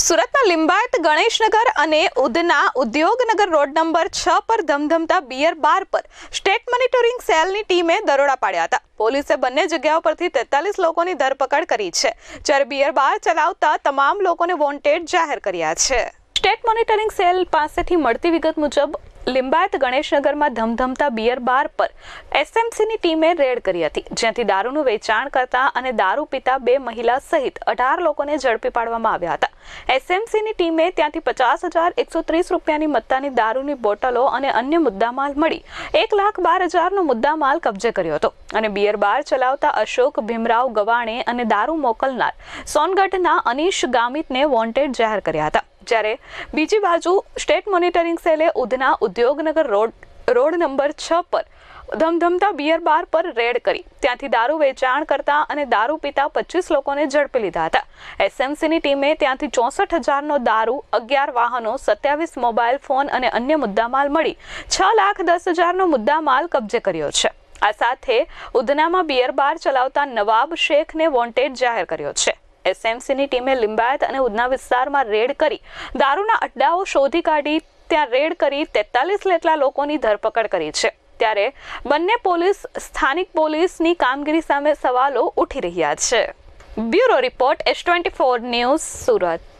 સુરતના લિંબાયત ગણેશનગર અને Udhna Udyognagar road number છ પર ધમધમતા બિયર બાર પર સ્ટેટ મોનિટરિંગ સેલની ટીમે દરોડા પાડ્યા હતા. પોલીસે બંને જગ્યાઓ પરથી તેતાલીસ લોકોની ધરપકડ કરી છે, જ્યારે બિયર બાર ચલાવતા તમામ લોકોને વોન્ટેડ જાહેર કર્યા છે. સ્ટેટ મોનિટરિંગ સેલ પાસેથી મળતી વિગત મુજબ લિંબાયત ગણેશનગરમાં ધમધમતા બિયર બાર પર એસએમસીની ટીમે રેડ કરી હતી, જ્યાંથી દારૂનું વેચાણ કરતા અને દારૂ પીતા બે મહિલા સહિત અઢાર લોકોને ઝડપી પાડવામાં આવ્યા હતા. એસએમસીની ટીમે ત્યાંથી પચાસ હજાર એકસો ત્રીસ રૂપિયાની મત્તાની દારૂની બોટલો અને અન્ય મુદ્દામાલ મળી એક લાખ બાર હજારનો મુદ્દામાલ કબજે કર્યો હતો અને બિયર બાર ચલાવતા અશોક ભીમરાવ ગવાણે અને દારૂ મોકલનાર સોનગઢના અનીશ ગામિતને વોન્ટેડ જાહેર કર્યા હતા. જ્યારે બીજી બાજુ state monitoring સેલે Udhna Udyognagar road road number છ પર ધમધમતા બિયર બાર પર રેડ કરી. ત્યાંથી દારૂ વેચાણ કરતા અને દારૂ પીતા પચીસ લોકોને ઝડપી લીધા હતા. એસએમસીની ટીમે ત્યાંથી ચોસઠ હજારનો દારૂ, અગિયાર વાહનો, સત્યાવીસ મોબાઈલ ફોન અને અન્ય મુદ્દામાલ મળી છ લાખ દસ હજારનો મુદ્દામાલ કબજે કર્યો છે. આ સાથે ઉધનામાં બિયર બાર ચલાવતા નવાબ શેખને વોન્ટેડ જાહેર કર્યો છે. એસએમસીની ટીમે લિંબાયત અને ઉધના વિસ્તારમાં રેડ કરી દારૂના અડ્ડાઓ શોધી કાઢી. ત્યાં રેડ કરી તેતાલીસ જેટલા લોકોની ધરપકડ કરી છે. ત્યારે બંને પોલીસ, સ્થાનિક પોલીસની કામગીરી સામે સવાલો ઉઠી રહ્યા છે. Bureau report, S twenty four news Surat.